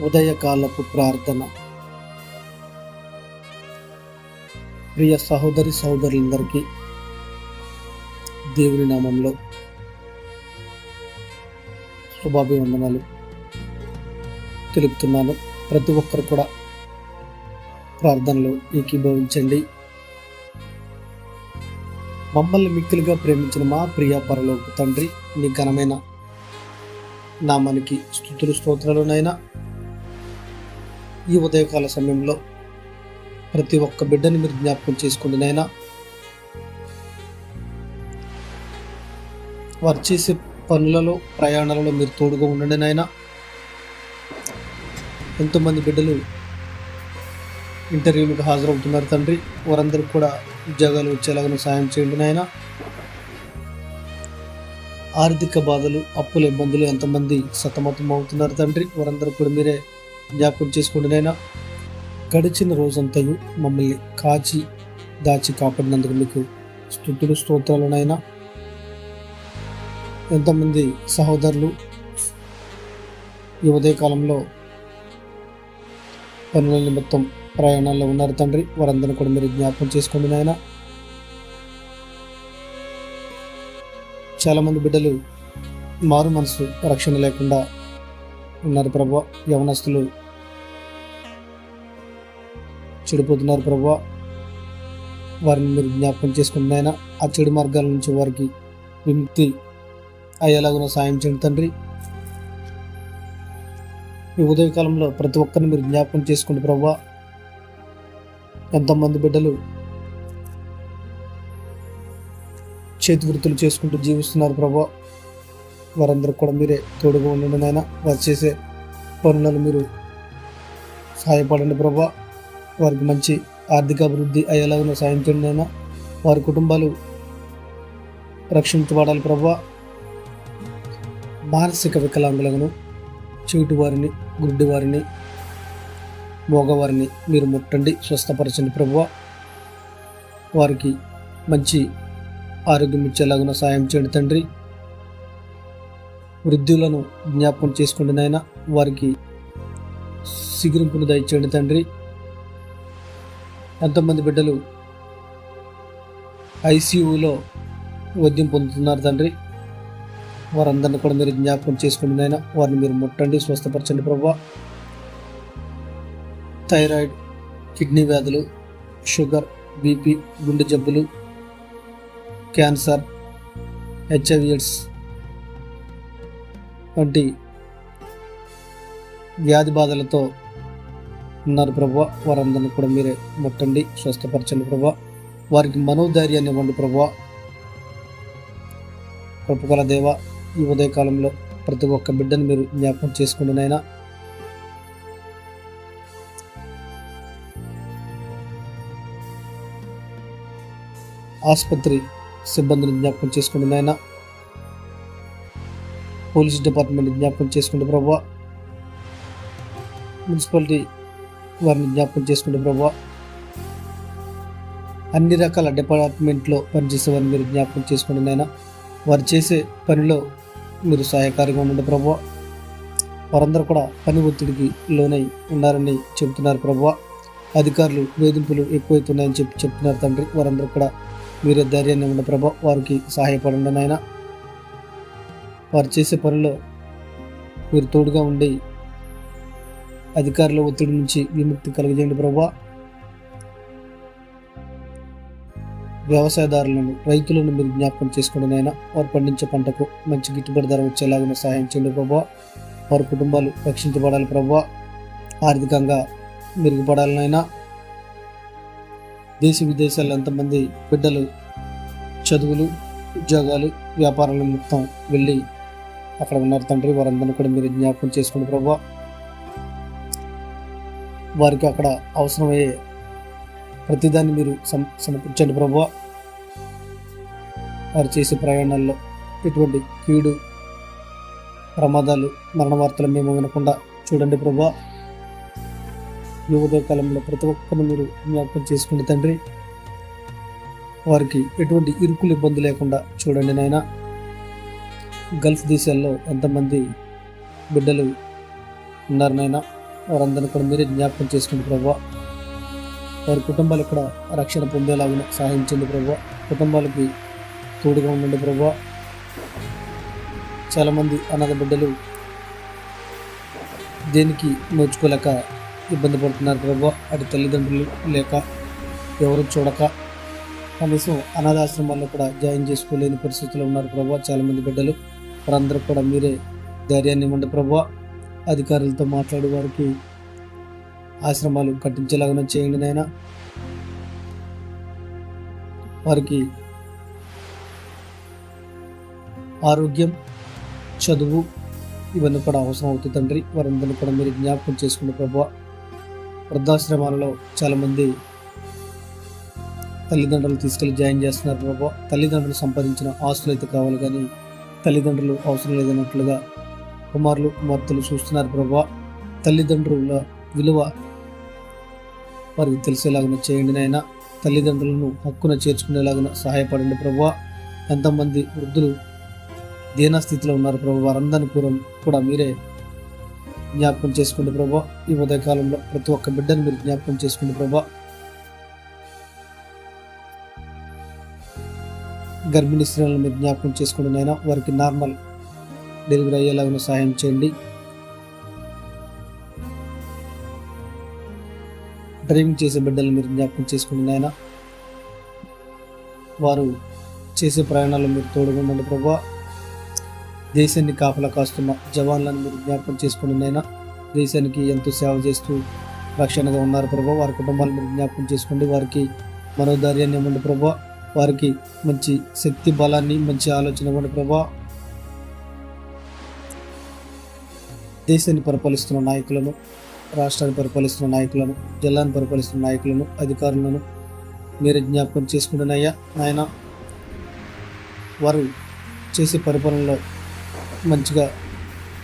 ఉదయకాలపు ప్రార్థన. ప్రియ సహోదరి సహోదరులందరికీ దేవుని నామంలో శుభాభివందనాలు తెలుపుతున్నాను. ప్రతి ఒక్కరు కూడా ప్రార్థనలో ఏకీభవించండి. మమ్మల్ని మిక్కిలిగా ప్రేమించిన మా ప్రియ పరలోక తండ్రి నీ ఘనమైన నామానికి స్థుతులు స్తోత్రాలునైనా ఈ ఉదయకాల సమయంలో ప్రతి ఒక్క బిడ్డని మీరు జ్ఞాపకం చేసుకోండి నైనా వారు చేసే పనులలో ప్రయాణాలలో మీరు తోడుగా ఉండండి నాయన. ఎంతోమంది బిడ్డలు ఇంటర్వ్యూలకు హాజరవుతున్నారు తండ్రి. వారందరికీ కూడా ఉద్యోగాలు వచ్చేలాగా సాయం చేయండి నాయన. ఆర్థిక బాధలు అప్పుల ఇబ్బందులు ఎంతమంది సతమతం అవుతున్నారు తండ్రి. వారందరూ కూడా మీరే జ్ఞాపకం చేసుకోండి గడిచిన రోజంతయు మమ్మల్ని కాచి దాచి కాపాడినందుకు మీకు స్థుతులు స్తోత్రాలునైనా ఎంతమంది సహోదరులు ఈ ఉదయకాలంలో పనుల నిమిత్తం ప్రయాణాల్లో ఉన్నారు తండ్రి వారందరిని కూడా మీరు జ్ఞాపకం చేసుకోండి నాయన చాలామంది బిడ్డలు మారు మనసు రక్షణ లేకుండా ఉన్నారు ప్రభా యవనస్తులు. చెడిపోతున్నారు ప్రభా. వారిని మీరు జ్ఞాపకం చేసుకుని ఆ చెడు మార్గాల నుంచి వారికి విముక్తి అయ్యేలాగున సాయం చేయండి తండ్రి. ఈ ఉదయకాలంలో ప్రతి ఒక్కరిని మీరు జ్ఞాపకం చేసుకోండి ప్రభా. ఎంతమంది బిడ్డలు చేతి వృత్తులు చేసుకుంటూ జీవిస్తున్నారు ప్రభా. వారందరూ కూడా మీరే తోడుగా ఉండండి నాయన. వారు చేసే పనులను మీరు సహాయపడండి ప్రభా. వారికి మంచి ఆర్థిక అభివృద్ధి అయ్యేలాగా సాయం చేయండి నాయన. వారి కుటుంబాలు రక్షించబడాలి ప్రభా. మానసిక వికలాంగులను చెవిటి వారిని గుడ్డి వారిని మోగవారిని మీరు ముట్టండి స్వస్థపరచండి ప్రభువ వారికి మంచి ఆరోగ్యం ఇచ్చేలాగున సాయం చేయండి తండ్రి. వృద్ధులను జ్ఞాపకం చేసుకోండి నాయన. వారికి సిగురింపును దయచేయండి తండ్రి. ఎంతమంది బిడ్డలు ఐసీయూలో వైద్యం పొందుతున్నారు తండ్రి. వారందరిని కూడా మీరు జ్ఞాపకం చేసుకోండి నాయన. వారిని మీరు ముట్టండి స్వస్థపరచండి ప్రభా. థైరాయిడ్ కిడ్నీ వ్యాధులు షుగర్ బీపీ గుండె జబ్బులు క్యాన్సర్ హెచ్ఐవి ఎయిడ్స్ వంటి వ్యాధి బాధలతో ఉన్నారు ప్రభా. వారందరిని కూడా మీరే ముట్టండి స్వస్థపరచండి ప్రభా. వారికి మనోధైర్యాన్ని ఇవ్వండి ప్రభా. కృపగల దేవ ఈ ఉదయకాలంలో ప్రతి ఒక్క బిడ్డను మీరు జ్ఞాపకం చేసుకోండి నాయనా. ఆసుపత్రి సిబ్బందిని జ్ఞాపకం చేసుకోండి నాయన. పోలీస్ డిపార్ట్మెంట్ జ్ఞాపకం చేసుకుంటే ప్రభా. మున్సిపాలిటీ వారిని జ్ఞాపకం చేసుకుంటే ప్రభా. అన్ని రకాల డిపార్ట్మెంట్లో పనిచేసే వారిని మీరు జ్ఞాపకం చేసుకోండి నాయన. వారు చేసే పనిలో మీరు సహాయకారిగా ఉండండి ప్రభా. వారందరూ కూడా పని ఒత్తిడికి లోనై ఉన్నారని చెబుతున్నారు ప్రభా. అధికారులు వేధింపులు ఎక్కువైతున్నాయని చెప్పి చెప్తున్నారు తండ్రి. వారందరూ కూడా మీరే ధైర్యాన్ని ఉన్న ప్రభా. వారికి సహాయపడండి నాయన. వారు చేసే పనిలో మీరు తోడుగా ఉండి అధికారుల ఒత్తిడి నుంచి విముక్తి కలిగజేయండి ప్రభా. వ్యవసాయదారులను రైతులను మీరు జ్ఞాపకం చేసుకోండి నాయన. వారు పండించే పంటకు మంచి గిట్టుబడి ధర వచ్చేలాగా సహాయం చేయండి ప్రభా. వారి కుటుంబాలు రక్షించబడాలి ప్రభా. ఆర్థికంగా మెరుగుపడాలనైనా దేశ విదేశాల్లో ఎంతమంది బిడ్డలు చదువులు ఉద్యోగాలు వ్యాపారాల మొత్తం వెళ్ళి అక్కడ ఉన్నారు తండ్రి వారందరినీ కూడా మీరు జ్ఞాపకం చేసుకోండి ప్రభా. వారికి అక్కడ అవసరమయ్యే ప్రతిదాన్ని మీరు సమ సమకూర్చండి ప్రభా. వారు చేసే ప్రయాణాల్లో ఎటువంటి కీడు ప్రమాదాలు మరణ వార్తలు మేము వినకుండా చూడండి ప్రభా. యువత కాలంలో ప్రతి ఒక్కరిని మీరు జ్ఞాపకం చేసుకోండి తండ్రి. వారికి ఎటువంటి ఇరుకులు ఇబ్బంది లేకుండా చూడండి నాయనా. గల్ఫ్ దేశాల్లో ఎంతమంది బిడ్డలు ఉన్నారు నాయన? వారందరినీ కూడా మీరే జ్ఞాపకం చేసుకోండి ప్రభా వారి కుటుంబాలు ఇక్కడ రక్షణ పొందేలాగా సహాయించండి చేయండి కుటుంబాలకి తోడుగా ఉండండి ప్రభా. చాలామంది అనాథ బిడ్డలు దేనికి నోచుకోలేక ఇబ్బంది పడుతున్నారు ప్రభా. అటు తల్లిదండ్రులు లేక ఎవరు చూడక కనీసం అనాథాశ్రమాల్లో కూడా జాయిన్ చేసుకోలేని పరిస్థితుల్లో ఉన్నారు ప్రభా చాలామంది బిడ్డలు. వారందరూ కూడా మీరే ధైర్యాన్ని ఇవ్వండి ప్రభా. అధికారులతో మాట్లాడి వారికి ఆశ్రమాలు కట్టించేలాగా చేయండి నాయన. వారికి ఆరోగ్యం చదువు ఇవన్నీ కూడా అవసరం అవుతుంది తండ్రి. వారందరినీ కూడా మీరు జ్ఞాపకం చేసుకున్న ప్రభు. వృద్ధాశ్రమాలలో చాలామంది తల్లిదండ్రులు తీసుకెళ్ళి జాయిన్ చేస్తున్నారు ప్రభు. తల్లిదండ్రులు సంపాదించిన ఆస్తులు అయితే కావాలి కానీ తల్లిదండ్రులు అవసరం లేదన్నట్లుగా కుమారులు కుమార్తెలు చూస్తున్నారు ప్రభా. తల్లిదండ్రుల విలువ వారికి తెలిసేలాగా చేయండి నాయన. తల్లిదండ్రులను హక్కున చేర్చుకునేలాగా సహాయపడండి ప్రభా. ఎంతమంది వృద్ధులు దీనస్థితిలో ఉన్నారు ప్రభు. వారందరినీ కూడా కూడా మీరే జ్ఞాపకం చేసుకోండి ప్రభా. ఈ ఉదయకాలంలో ప్రతి ఒక్క బిడ్డను మీరు జ్ఞాపకం చేసుకోండి ప్రభా. గర్భిణీ స్త్రీలను మీరు జ్ఞాపకం చేసుకోండి నాయన. వారికి నార్మల్ డెలివరీ అయ్యేలాగా సహాయం చేయండి. డ్రైవింగ్ చేసే బిడ్డలు మీరు జ్ఞాపకం చేసుకోండి నాయన. వారు చేసే ప్రయాణాలు మీరు తోడుగుండండి ప్రభు ప్రభా. దేశాన్ని కాపలా కాస్తున్న జవాన్లను మీరు జ్ఞాపకం చేసుకోండి నాయన. దేశానికి ఎంతో సేవ చేస్తూ రక్షణగా ఉన్నారు ప్రభా. వారి కుటుంబాలను మీరు జ్ఞాపకం చేసుకోండి. వారికి మనోధైర్యాన్ని ఇవ్వండి ప్రభా. వారికి మంచి శక్తి బలాన్ని మంచి ఆలోచన ఇవ్వండి ప్రభా. దేశాన్ని పరిపాలిస్తున్న నాయకులను రాష్ట్రాన్ని పరిపాలిస్తున్న నాయకులను జిల్లాను పరిపాలిస్తున్న నాయకులను అధికారులను మీరు జ్ఞాపకం చేసుకుంటున్నాయా నాయన వారు చేసే పరిపాలనలో మంచిగా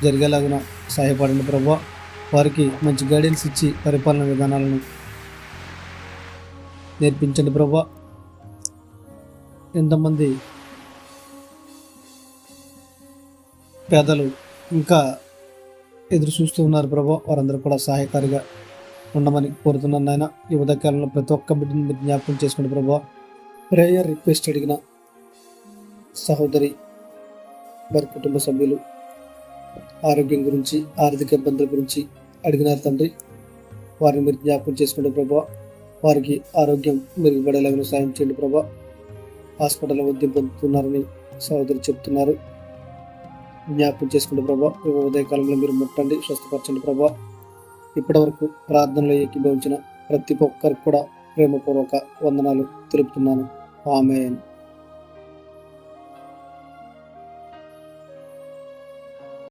జరిగేలాగా సహాయపడండి ప్రభా. వారికి మంచి గైడెన్స్ ఇచ్చి పరిపాలన విధానాలను నేర్పించండి ప్రభా. ఎంతమంది పేదలు ఇంకా ఎదురు చూస్తూ ఉన్నారు ప్రభా వారందరూ కూడా సహాయకారిగా ఉండమని కోరుతున్నాను నాయన. ఈ ఉదయకాలంలో ప్రతి ఒక్క బిడ్డని మీరు జ్ఞాపకం చేసుకోండి ప్రభా. ప్రేయర్ రిక్వెస్ట్ అడిగిన సహోదరి వారి కుటుంబ సభ్యులు ఆరోగ్యం గురించి ఆర్థిక ఇబ్బందుల గురించి అడిగినారు తండ్రి. వారిని మీరు జ్ఞాపకం చేసుకోండి ప్రభా. వారికి ఆరోగ్యం మెరుగుపడేలాగా సాయం చేయండి ప్రభా. హాస్పిటల్ వద్ద పొందుతున్నారని సహోదరి చెప్తున్నారు. జ్ఞాపకం చేసుకుంటే ప్రభా ఉదయకాలంలో మీరు ముట్టండి స్వస్థపరచండి ప్రభా. ఇప్పటి వరకు ప్రార్థనలో ఏకీభవించిన ప్రతి ఒక్కరికి కూడా ప్రేమపూర్వక వందనాలు తెలుపుతున్నాను. ఆమె